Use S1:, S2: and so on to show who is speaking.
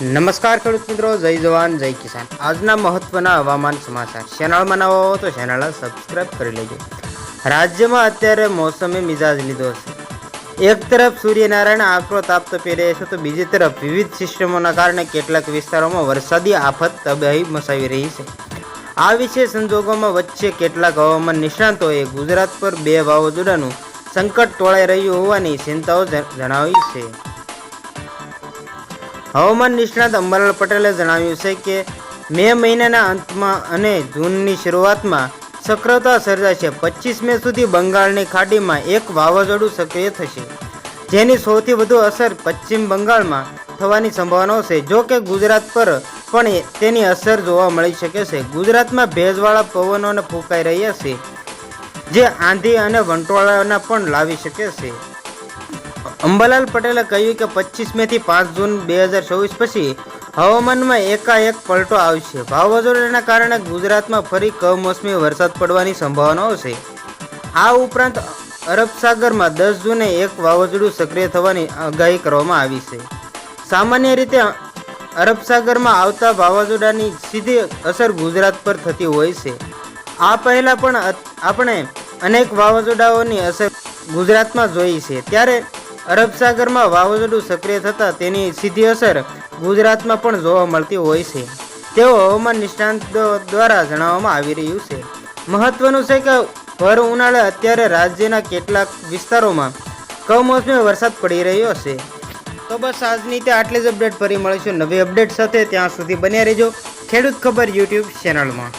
S1: નમસ્કાર ખેડૂત મિત્રો, જય જવાન, જય કિસાન. આજના મહત્વના હવામાન સમાચાર. ચેનલમાં નવા હો તો ચેનલ સબસ્ક્રાઇબ કરી લેજો. રાજ્યમાં અત્યારે મોસમે મિજાજ લીધો છે. એક તરફ સૂર્યનારાયણ આકરો તાપ તપી રહ્યા છે, તો બીજી તરફ વિવિધ સિસ્ટમોના કારણે કેટલાક વિસ્તારોમાં વરસાદી આફત, તબાહી મચાવી રહી છે. આ વિશે સંજોગોમાં વચ્ચે કેટલાક હવામાન નિષ્ણાંતોએ ગુજરાત પર બે વાવાઝોડાનું સંકટ ટોળાઈ રહ્યું હોવાની ચિંતાઓ જણાવી છે. હવામાન નિષ્ણાત અંબાલાલ પટેલે જણાવ્યું છે કે, મે મહિનાના અંતમાં અને જૂનની શરૂઆતમાં સક્રિયતા સર્જાશે. પચીસ મે સુધી બંગાળની ખાડીમાં એક વાવાઝોડું સક્રિય થશે, જેની સૌથી વધુ અસર પશ્ચિમ બંગાળમાં થવાની સંભાવનાઓ છે. જો કે ગુજરાત પર પણ તેની અસર જોવા મળી શકે છે. ગુજરાતમાં ભેજવાળા પવનોને ફૂંકાઈ રહ્યા છે, જે આંધી અને વંટોળાના પણ લાવી શકે છે. અંબાલાલ પટેલે કહ્યું કે પચીસ મેથી પાંચ જૂન બે હજાર ચોવીસ પછી હવામાનમાં એકાએક પલટો આવશે. વાવાઝોડાના કારણે ગુજરાતમાં ફરી કમોસમી વરસાદ પડવાની સંભાવનાઓ છે. આ ઉપરાંત અરબ સાગરમાં દસ જૂને એક વાવાઝોડું સક્રિય થવાની આગાહી કરવામાં આવી છે. સામાન્ય રીતે અરબ સાગરમાં આવતા વાવાઝોડાની સીધી અસર ગુજરાત પર થતી હોય છે. આ પહેલાં પણ આપણે અનેક વાવાઝોડાઓની અસર ગુજરાતમાં જોઈ છે. ત્યારે અરબ સાગરમાં વાવાઝોડું સક્રિય થતાં તેની સીધી અસર ગુજરાતમાં પણ જોવા મળતી હોય છે. તેઓ હવામાન નિષ્ણાંતો દ્વારા જણાવવામાં આવી રહ્યું છે. મહત્વનું છે કે ભર ઉનાળે અત્યારે રાજ્યના કેટલાક વિસ્તારોમાં કમોસમી વરસાદ પડી રહ્યો છે. તો બસ આજની તે આટલી જ અપડેટ ફરી મળીશું નવી અપડેટ સાથે ત્યાં સુધી બન્યા રહેજો. ખેડૂત ખબર યુટ્યુબ ચેનલમાં.